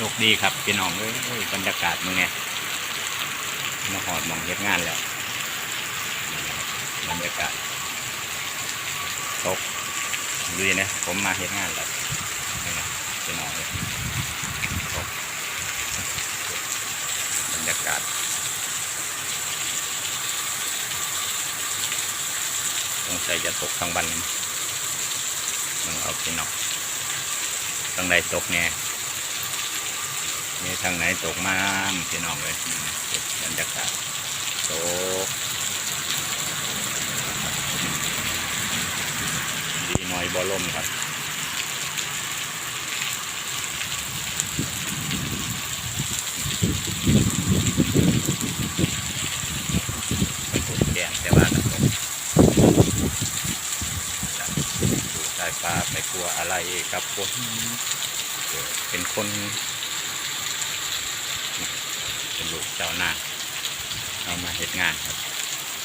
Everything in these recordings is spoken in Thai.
โชคดีครับพี่น้องเอ้ยบรรยากาศมึงเนี่ยมาหอดมองเฮ็ดงานแล้วบรรยากาศตกดูนะผมมาเฮ็ดงานแล้วนี่นะพี่น้องเลยตกบรรยากาศสงสัยจะตกทั้งวันมึงเอาพี่น้องตั้งใดตกเนี่ย มีทางไหนตกมาพี่น้องเลยบรรยากาศตกดีหน่อยบ่ลมครับเป็นผลแกงแต่ว่าก็ตกดูสายฟ้าไปกลัวอะไรกับคนเป็นคน เป็นลูกเจ้าหน้าเอามาเฮ็ดงานครับ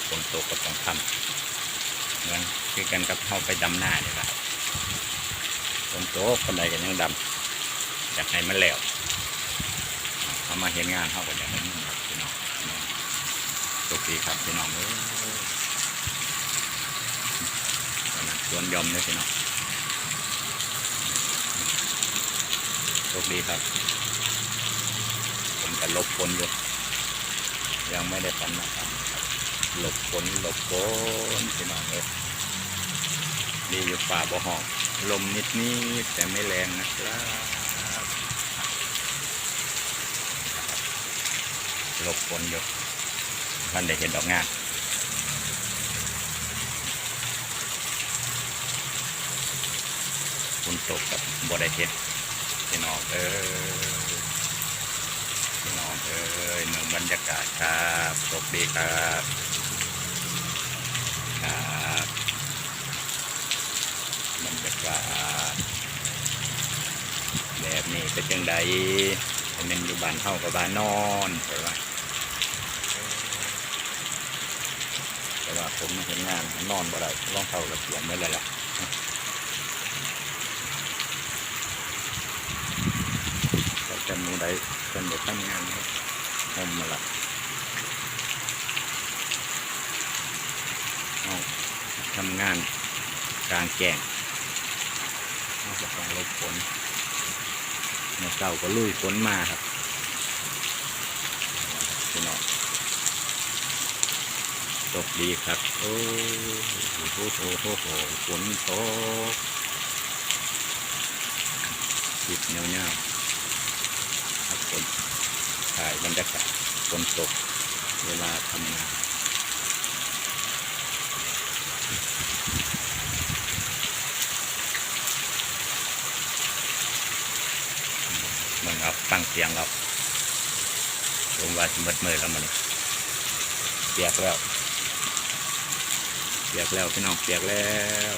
ฝนตกก็ต้องทำเหมือนคือกันกับเข้าไปดำหน้านี่แหละครับฝนตกคนใดกันยังดำอยากให้มันแล้วเอามาเห็นงานเข้ากันอย่างนั้นครับพี่น้องโชคดีครับพี่น้องเอ้ยวันนั้นสวนยอมเลยพี่น้องโชคดีครับ ผมก็หลบฝนอยู่ยังไม่ได้ฟันนะครับหลบฝนหลบฝนพี่น้องเอ้ยดีอยู่ป่าบ่หอกลมนิดนิดแต่ไม่แรงนะครับหลบฝนอยู่ท่านได้เห็นดอกงานฝนตกกับบ่ได้เห็นพี่น้องเอ้ย น้องเอ้ยเมืองบรรยากาศครับโชคดีครับครับบรรยากาศแบบนี้เป็นจังใดเป็นอยู่บ้านเฮากับบ้านนอนใช่ไหมแต่ว่าผมเห็นงานนอนบ่ได้ร้องเท่ากับเสียงไม่เลยล่ะ แต่จะมูได้เป็นบททำงานครับผมมาละเอาทำงานกลางแจ้งเอาจะต้องหลบฝนเมื่อเช้าก็ลุยฝนมาครับพี่น้องตกดีครับ โอ้โหโอ้โหโอ้โหฝนตกติดเงี้ยวๆครับผม ถ่ายบรรยากาศฝนตกเวลาทำงานมันเอาฟังเสียงเราลงว่าจะมืดมืดแล้วมันเปียกแล้วเปียกแล้วพี่น้องเปียกแล้ว